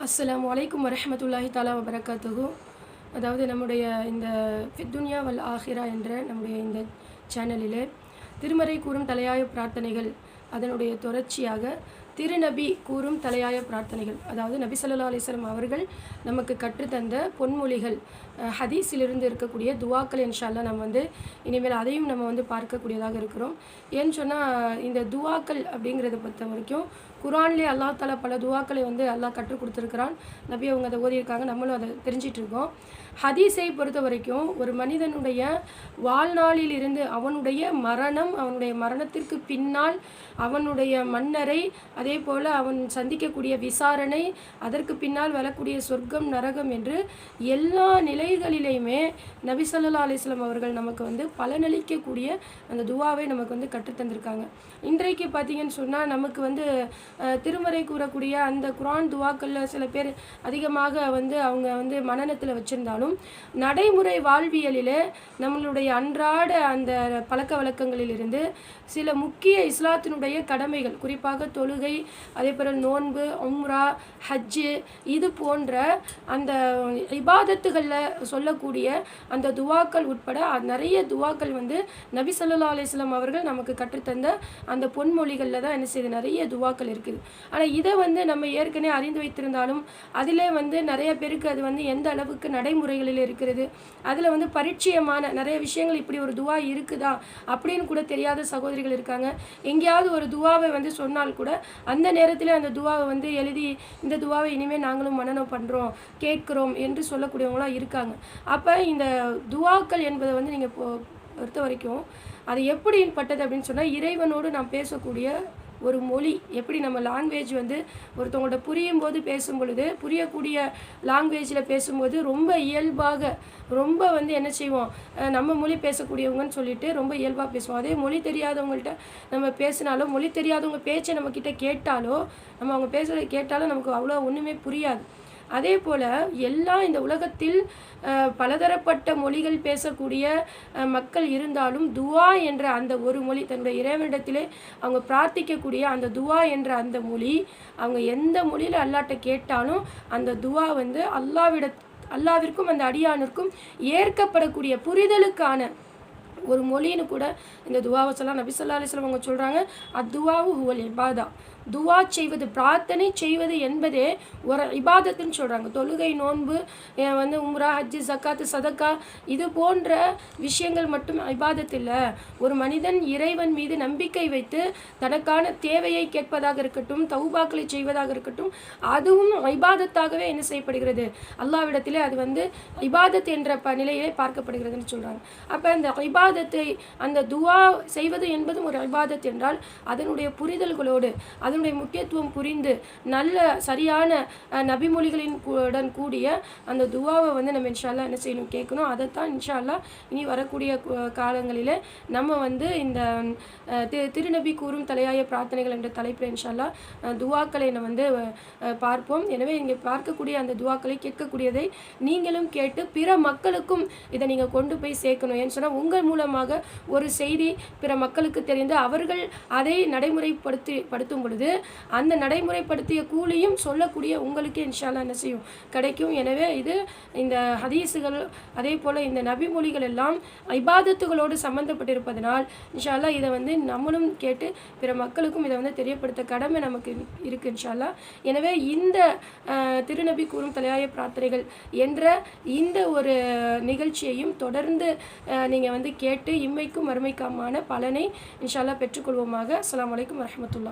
அஸ்லாம் வலைக்கம் வரமத்துல்லாஹி தாலா வபரகாத்துகு அதாவது நம்முடைய இந்த ஃபித்துன்யா வல் ஆஹிரா என்ற நம்முடைய இந்த சேனலிலே திருமறை கூறும் தலையாய பிரார்த்தனைகள் அதனுடைய தொடர்ச்சியாக திருநபி கூறும் தலையாய பிரார்த்தனைகள் அதாவது நபி ஸல்லல்லாஹு அலிஸ்லாம் அவர்கள் நமக்கு கற்றுத்தந்த பொன்மொழிகள் ஹதீஸிலிருந்து இருக்கக்கூடிய துவாக்கள் இன்ஷால்லா நம்ம வந்து இனிமேல் அதையும் நம்ம வந்து பார்க்கக்கூடியதாக இருக்கிறோம். ஏன்னு சொன்னால் இந்த துவாக்கள் அப்படிங்கிறத பொறுத்த வரைக்கும் குரான்லேயே அல்லாஹ் தாலா பல துவாக்களை வந்து அல்லாஹ் கற்றுக் கொடுத்துருக்கிறான். நபி அவங்க அதை ஓதியிருக்காங்க. நம்மளும் அதை தெரிஞ்சிட்டு இருக்கோம் ஹதீஸை பொறுத்த வரைக்கும் ஒரு மனிதனுடைய வாழ்நாளில் இருந்து அவனுடைய மரணம் அவனுடைய மரணத்திற்கு பின்னால் அவனுடைய மன்னரை அதே போல் அவன் சந்திக்கக்கூடிய விசாரணை அதற்கு பின்னால் வரக்கூடிய சொர்க்கம் நரகம் என்று எல்லா நிலைகளிலையுமே நபி ஸல்லல்லாஹு அவர்கள் நமக்கு வந்து பலனளிக்கக்கூடிய அந்த துவாவை நமக்கு வந்து கற்றுத்தந்திருக்காங்க. இன்றைக்கு பார்த்தீங்கன்னு சொன்னால் நமக்கு வந்து திருமறை கூறக்கூடிய அந்த குரான் துவாக்களில் சில பேர் அதிகமாக வந்து அவங்க வந்து மனநத்தில் வச்சுருந்தாலும் நடைமுறை வாழ்வியலில் நம்மளுடைய அன்றாட அந்த பழக்க வழக்கங்களிலிருந்து சில முக்கிய இஸ்லாத்தினுடைய கடமைகள் குறிப்பாக தொழுகை அதே போல் நோன்பு உம்ரா ஹஜ்ஜு இது போன்ற அந்த இபாதத்துகளில் சொல்லக்கூடிய அந்த துவாக்கள் உட்பட நிறைய துவாக்கள் வந்து நபி ஸல்லல்லாஹு அலிஸ்லாம் அவர்கள் நமக்கு கற்றுத்தந்த அந்த பொன்மொழிகளில் தான் என்ன செய்யுது நிறைய துவாக்கள் இருக்குது இருக்குது. ஆனால் இதை வந்து நம்ம ஏற்கனவே அறிந்து வைத்திருந்தாலும் அதிலே வந்து நிறைய பேருக்கு அது வந்து எந்த அளவுக்கு நடைமுறைகளில் இருக்கிறது அதில் வந்து பரிச்சயமான நிறைய விஷயங்கள் இப்படி ஒரு துவா இருக்குதா அப்படின்னு கூட தெரியாத சகோதரிகள் இருக்காங்க. எங்கேயாவது ஒரு துவாவை வந்து சொன்னால் கூட அந்த நேரத்தில் அந்த துவாவை வந்து எழுதி இந்த துவாவை இனிமேல் நாங்களும் மனநம் பண்ணுறோம் கேட்குறோம் என்று சொல்லக்கூடியவங்களாம் இருக்காங்க. அப்போ இந்த துவாக்கள் என்பதை வந்து நீங்கள் பொறுத்த வரைக்கும் அது எப்படி பட்டது அப்படின்னு சொன்னால் இறைவனோடு நாம் பேசக்கூடிய ஒரு மொழி எப்படி நம்ம லாங்குவேஜ் வந்து ஒருத்தவங்கள்ட்ட புரியும் போது பேசும் பொழுது புரியக்கூடிய லாங்குவேஜில் பேசும்போது ரொம்ப இயல்பாக ரொம்ப வந்து என்ன செய்வோம் நம்ம மொழி பேசக்கூடியவங்கன்னு சொல்லிட்டு ரொம்ப இயல்பாக பேசுவோம். அதே மொழி தெரியாதவங்கள்ட்ட நம்ம பேசினாலோ மொழி தெரியாதவங்க பேச்சை நம்மக்கிட்ட கேட்டாலோ நம்ம அவங்க பேசுகிறத கேட்டாலும் நமக்கு அவ்வளோ ஒன்றுமே புரியாது. அதே போல் எல்லா இந்த உலகத்தில் பலதரப்பட்ட மொழிகள் பேசக்கூடிய மக்கள் இருந்தாலும் துவா என்ற அந்த ஒரு மொழி தன்னுடைய இறைவனிடத்திலே அவங்க பிரார்த்திக்கக்கூடிய அந்த துவா என்ற அந்த மொழி அவங்க எந்த மொழியில் அல்லாட்ட கேட்டாலும் அந்த துவா வந்து அல்லாவிட அல்லாவிற்கும் அந்த அடியானுக்கும் ஏற்கப்படக்கூடிய புரிதலுக்கான ஒரு மொழின்னு கூட இந்த துவாவை சொல்லலாம் நபிசல்லா அலிஸ்லாம் அவங்க சொல்கிறாங்க அத்துவாவு ஹுவல் இபாதா. துவா செய்வது பிரார்த்தனை செய்வது என்பதே ஒரு இபாதத்துன்னு சொல்கிறாங்க தொழுகை நோன்பு வந்து உம்ரா ஹஜ்ஜு ஜக்காத்து சதக்கா இது போன்ற விஷயங்கள் மட்டும் இபாதத் இல்லை. ஒரு மனிதன் இறைவன் மீது நம்பிக்கை வைத்து தனக்கான தேவையை கேட்பதாக இருக்கட்டும் தௌபாக்களை செய்வதாக இருக்கட்டும் அதுவும் இபாதத்தாகவே என்ன செய்யப்படுகிறது? அல்லாவிடத்திலே அது வந்து இபாதத் என்ற ப நிலையிலே பார்க்கப்படுகிறதுன்னு சொல்கிறாங்க அப்போ அந்த இபாதத்தை அந்த துவா செய்வது என்பதும் ஒரு இபாதத் என்றால் அதனுடைய புரிதல்களோடு அதனுடைய முக்கியத்துவம் புரிந்து நல்ல சரியான நபிமொழிகளின் உடன் கூடிய அந்த துவாவை வந்து நம்ம இன்ஷால்லா என்ன செய்யணும் கேட்கணும். அதைத்தான் இன்ஷால்லா இனி வரக்கூடிய காலங்களில் நம்ம வந்து இந்த திரு திருநபி கூறும் தலையாய பிரார்த்தனைகள் என்ற தலைப்பில் இன்ஷால்லா துவாக்களை நம்ம வந்து பார்ப்போம். எனவே இங்கே பார்க்கக்கூடிய அந்த துவாக்களை கேட்கக்கூடியதை நீங்களும் கேட்டு பிற மக்களுக்கும் இதை நீங்கள் கொண்டு போய் சேர்க்கணும். ஏன்னு சொன்னால் உங்கள் மூலமாக ஒரு செய்தி பிற மக்களுக்கு தெரிந்து அவர்கள் அதை நடைமுறைப்படுத்தி படுத்தும் பொழுது அந்த நடைமுறைப்படுத்திய கூலியும் சொல்லக்கூடிய உங்களுக்கு இன்ஷால்லா என்ன செய்யும்? கிடைக்கும். எனவே இது இந்த ஹதீஸுகள் அதே போல் இந்த நபிமொழிகள் எல்லாம் இபாதத்துகளோடு சம்மந்தப்பட்டிருப்பதனால் இன்ஷால்லா இதை வந்து நம்மளும் கேட்டு பிற மக்களுக்கும் இதை வந்து தெரியப்படுத்த கடமை நமக்கு இருக்குது இன்ஷால்லா எனவே இந்த திருநபி கூறும் தலையாய பிரார்த்தனைகள் என்ற இந்த ஒரு நிகழ்ச்சியையும் தொடர்ந்து நீங்கள் வந்து கேட்டு இம்மைக்கும் மறுமைக்குமான பலனை இன்ஷால்லா பெற்றுக்கொள்வோமாக. அஸ்லாம் வலைக்கம் வரமத்துல்லா